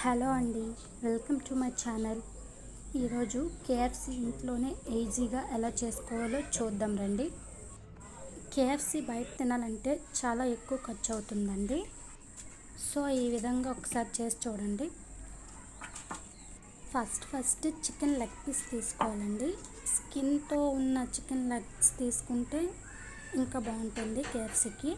Hello అండి welcome to my channel. ఈరోజు KFC ఇంట్లోనే ఈజీగా ఎలా చేసుకోవాలో చూద్దాం రండి. కేఎఫ్సి బయట తినాలంటే చాలా ఎక్కువ ఖర్చు అవుతుందండి సో ఈ విధంగా ఒకసారి చేసి చూడండి. First first chicken leg piece తీసుకోవాలండి. స్కిన్తో ఉన్న చికెన్ లెగ్స్ తీసుకుంటే ఇంకా బాగుంటుంది కేఎఫ్సీకి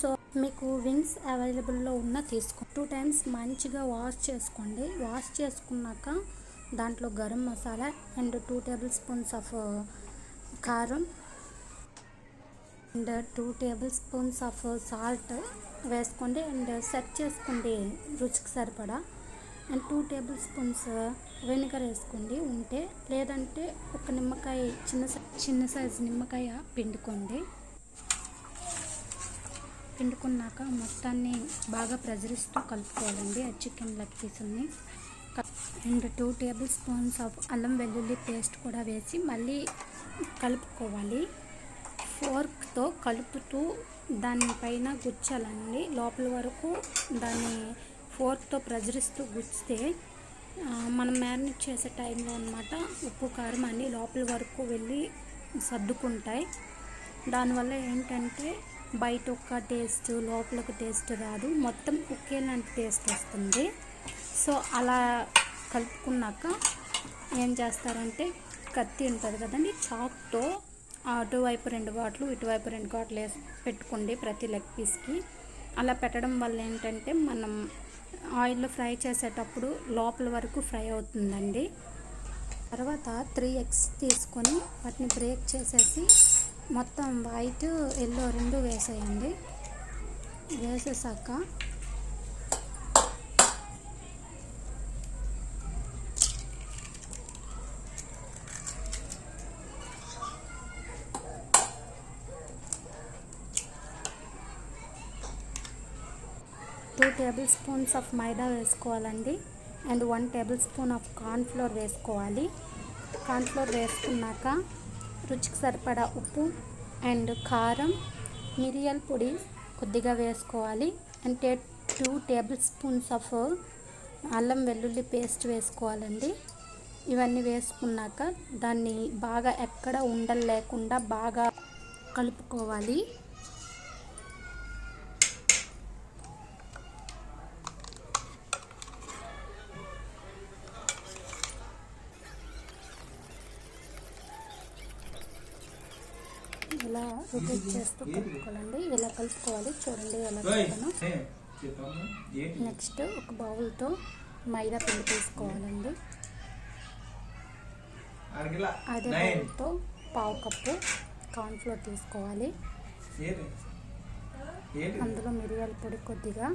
సో మీకు వింగ్స్ అవైలబుల్లో ఉన్న తీసుకో. టూ టైమ్స్ మంచిగా వాష్ చేసుకోండి. వాష్ చేసుకున్నాక దాంట్లో garam masala and two table spoons of karam and two table spoons of salt వేసుకోండి అండ్ సెట్ చేసుకోండి రుచికి సరిపడా. And two table spoons vinegar వేసుకోండి. ఉంటే లేదంటే ఒక నిమ్మకాయ చిన్న చిన్న సైజు నిమ్మకాయ పిండుకోండి. పిండుకున్నాక మొత్తాన్ని బాగా ప్రజరిస్తూ కలుపుకోవాలండి. ఆ chicken leg పీసుల్ని and two table spoons of allam vellulli paste కూడా వేసి మళ్ళీ కలుపుకోవాలి. ఫోర్క్తో కలుపుతూ దానిపైన గుచ్చాలండి. లోపల వరకు దాన్ని ఫోర్క్తో ప్రజరిస్తూ గుచ్చితే మనం మ్యారినేట్ చేసే టైంలో అనమాట ఉప్పు కారం అన్నీ లోపల వరకు వెళ్ళి సర్దుకుంటాయి. దానివల్ల ఏంటంటే బయట ఒక టేస్ట్ లోపల ఒక టేస్ట్ రాదు. మొత్తం ఒకేలాంటి టేస్ట్ వస్తుంది. సో అలా కలుపుకున్నాక ఏం చేస్తారంటే కత్తి ఉంటుంది కదండి చాక్తో అటువైపు రెండు బాటలు ఇటువైపు రెండు బాటలు వేసి పెట్టుకోండి ప్రతి లెగ్ పీస్కి. అలా పెట్టడం వల్ల ఏంటంటే మనం ఆయిల్లో ఫ్రై చేసేటప్పుడు లోపల వరకు ఫ్రై అవుతుందండి. తర్వాత త్రీ ఎగ్స్ తీసుకొని వాటిని బ్రేక్ చేసేసి మొత్తం వైట్ ఎల్లో రెండు వేసేయండి. వేసేసాక two table spoons of maida వేసుకోవాలండి. And one table spoon of cornflour వేసుకోవాలి. కార్న్ఫ్లోర్ వేసుకున్నాక రుచికి సరిపడా ఉప్పు అండ్ కారం మిరియాల పొడి కొద్దిగా వేసుకోవాలి. అంటే టూ టేబుల్ స్పూన్స్ ఆఫ్ అల్లం వెల్లుల్లి పేస్ట్ వేసుకోవాలండి. ఇవన్నీ వేసుకున్నాక దాన్ని బాగా ఎక్కడ ఉండలు లేకుండా బాగా కలుపుకోవాలి. ఇలా రొటేట్ చేస్తూ కలుపుకోవాలండి. ఇలా కలుపుకోవాలి. చూడండి ఎలా కలుపుతాను. నెక్స్ట్ ఒక బౌల్తో మైదా పిండి తీసుకోవాలండి. అదే బౌల్తో పావు కప్పు కార్న్ఫ్లోర్ తీసుకోవాలి. అందులో మిరియాల పొడి కొద్దిగా.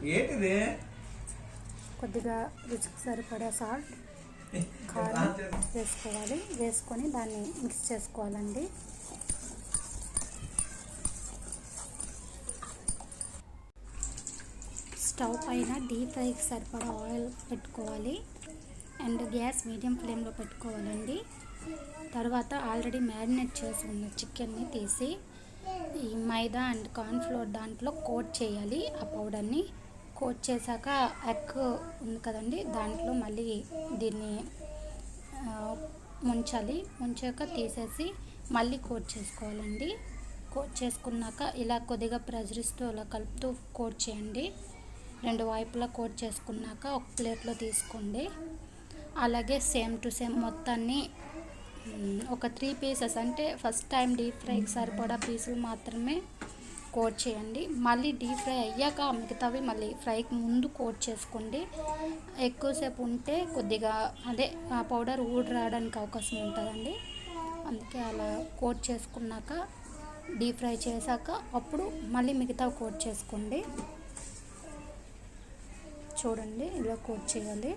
కొద్దిగా రుచికి సరిపడా సాల్ట్ కారం వేసుకోవాలి. వేసుకొని దాన్ని మిక్స్ చేసుకోవాలండి. స్టవ్ పైన డీప్ ఫ్రైకి సరిపడా ఆయిల్ పెట్టుకోవాలి. అండ్ గ్యాస్ మీడియం ఫ్లేమ్లో పెట్టుకోవాలండి. తర్వాత ఆల్రెడీ మ్యారినేట్ చేసి ఉన్న చికెన్ని తీసి ఈ మైదా అండ్ కార్న్ఫ్లోర్ దాంట్లో కోట్ చేయాలి. ఆ పౌడర్ని కోట్ చేశాక ఎగ్ ఉంది కదండి దాంట్లో మళ్ళీ దీన్ని ముంచాలి. ముంచాక తీసేసి మళ్ళీ కోట్ చేసుకోవాలండి. కోట్ చేసుకున్నాక ఇలా కొద్దిగా ప్రెజరిస్తూ ఇలా కలుపుతూ కోట్ చేయండి. రెండు వైపులా కోట్ చేసుకున్నాక ఒక ప్లేట్లో తీసుకోండి. అలాగే సేమ్ టు సేమ్ మొత్తాన్ని ఒక త్రీ పీసెస్ అంటే ఫస్ట్ టైం డీప్ ఫ్రైకి సరిపడా పీసులు మాత్రమే కోట్ చేయండి. మళ్ళీ డీప్ ఫ్రై అయ్యాక మిగతావి మళ్ళీ ఫ్రైకి ముందు కోట్ చేసుకోండి. ఎక్కువసేపు ఉంటే కొద్దిగా అదే ఆ పౌడర్ ఊడి రావడానికి అవకాశం ఉంటుందండి. అందుకే అలా కోట్ చేసుకున్నాక డీప్ ఫ్రై చేశాక అప్పుడు మళ్ళీ మిగతా కోట్ చేసుకోండి. చూడండి ఇలా కోట్ చేయాలి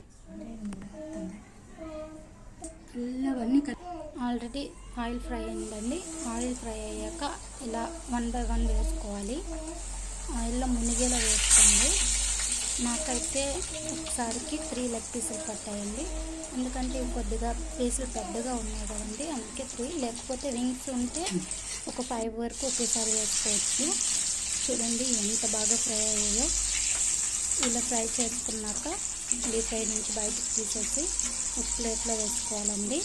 ఇవన్నీ ఆల్రెడీ ఆయిల్ ఫ్రై అయిందండి. ఆయిల్ ఫ్రై అయ్యాక ఇలా వన్ బై వన్ వేసుకోవాలి. ఆయిల్లో మునిగేలా వేసుకోండి. నాకైతే ఒకసారికి త్రీ లెగ్ పీసులు పట్టాయండి. ఎందుకంటే ఇవి కొద్దిగా పీసులు పెద్దగా ఉన్నాయి కదండి అందుకే త్రీ. లేకపోతే వింగ్స్ ఉంటే ఒక ఫైవ్ వరకు ఒకేసారి వేసుకోవచ్చు. చూడండి ఎంత బాగా ఫ్రై అయ్యాయో. ఇలా ఫ్రై చేసుకున్నాక డీప్ ఫ్రై నుంచి బయటకు తీసేసి ఒక ప్లేట్లో వేసుకోవాలండి.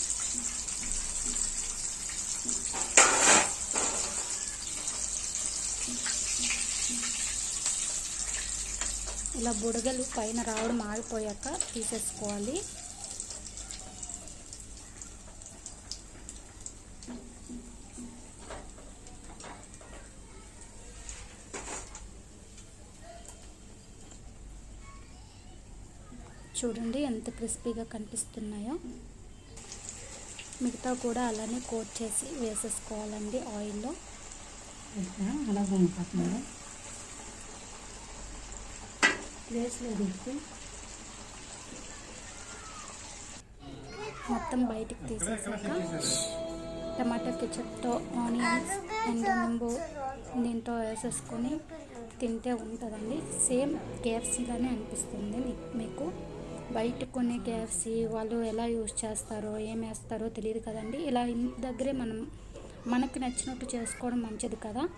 ఇలా బుడగలు పైన రావడం ఆగిపోయాక తీసేసుకోవాలి. చూడండి ఎంత క్రిస్పీగా కనిపిస్తున్నాయో. మిగతా కూడా అలానే కోట్ చేసి వేసేసుకోవాలండి ఆయిల్లో. అలా ప్లేస్లో మొత్తం బయటికి తీసేసాక టమాటా కెచప్తో ఆనియన్స్ అండ్ నింబు దీంతో వేసేసుకొని తింటే ఉంటుందండి. సేమ్ కేఎఫ్సీలానే అనిపిస్తుంది మీకు. బయట కొన్ని కేఎఫ్సి వాళ్ళు ఎలా యూజ్ చేస్తారో ఏం వేస్తారో తెలియదు కదండి. ఇలా ఇంటి దగ్గరే మనం మనకు నచ్చినట్టు చేసుకోవడం మంచిది కదా.